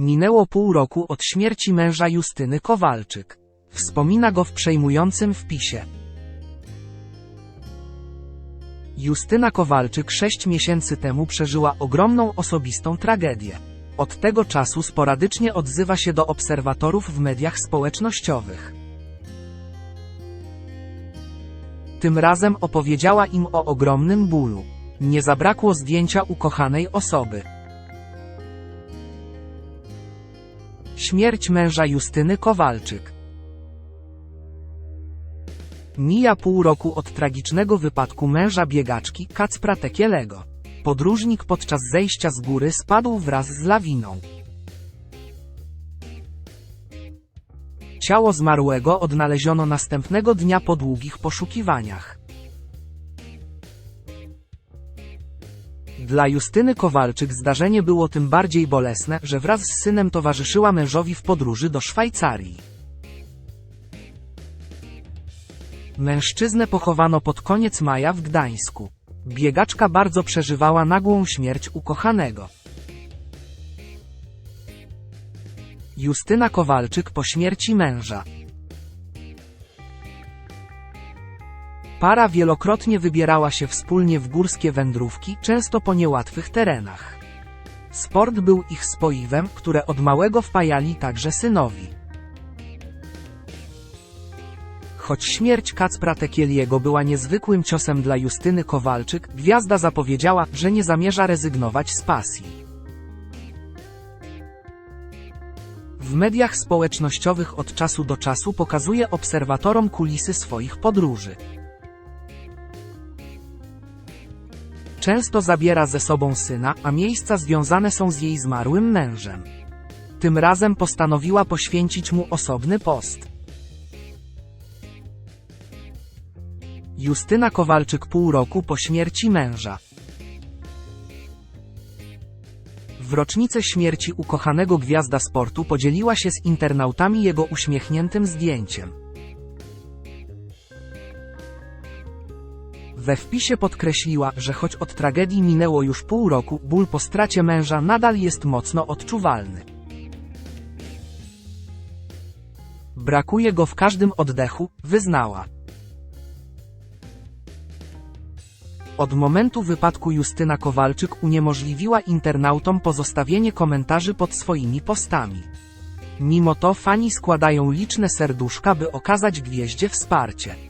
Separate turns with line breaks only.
Minęło pół roku od śmierci męża Justyny Kowalczyk. Wspomina go w przejmującym wpisie. Justyna Kowalczyk sześć miesięcy temu przeżyła ogromną osobistą tragedię. Od tego czasu sporadycznie odzywa się do obserwatorów w mediach społecznościowych. Tym razem opowiedziała im o ogromnym bólu. Nie zabrakło zdjęcia ukochanej osoby. Śmierć męża Justyny Kowalczyk. Mija pół roku od tragicznego wypadku męża biegaczki Kacpra Tekielego. Podróżnik podczas zejścia z góry spadł wraz z lawiną. Ciało zmarłego odnaleziono następnego dnia po długich poszukiwaniach. Dla Justyny Kowalczyk zdarzenie było tym bardziej bolesne, że wraz z synem towarzyszyła mężowi w podróży do Szwajcarii. Mężczyznę pochowano pod koniec maja w Gdańsku. Biegaczka bardzo przeżywała nagłą śmierć ukochanego. Justyna Kowalczyk po śmierci męża. Para wielokrotnie wybierała się wspólnie w górskie wędrówki, często po niełatwych terenach. Sport był ich spoiwem, które od małego wpajali także synowi. Choć śmierć Kacpra Tekieliego była niezwykłym ciosem dla Justyny Kowalczyk, gwiazda zapowiedziała, że nie zamierza rezygnować z pasji. W mediach społecznościowych od czasu do czasu pokazuje obserwatorom kulisy swoich podróży. Często zabiera ze sobą syna, a miejsca związane są z jej zmarłym mężem. Tym razem postanowiła poświęcić mu osobny post. Justyna Kowalczyk pół roku po śmierci męża. W rocznicę śmierci ukochanego gwiazda sportu podzieliła się z internautami jego uśmiechniętym zdjęciem. We wpisie podkreśliła, że choć od tragedii minęło już pół roku, ból po stracie męża nadal jest mocno odczuwalny. Brakuje go w każdym oddechu, wyznała. Od momentu wypadku Justyna Kowalczyk uniemożliwiła internautom pozostawienie komentarzy pod swoimi postami. Mimo to fani składają liczne serduszka, by okazać gwieździe wsparcie.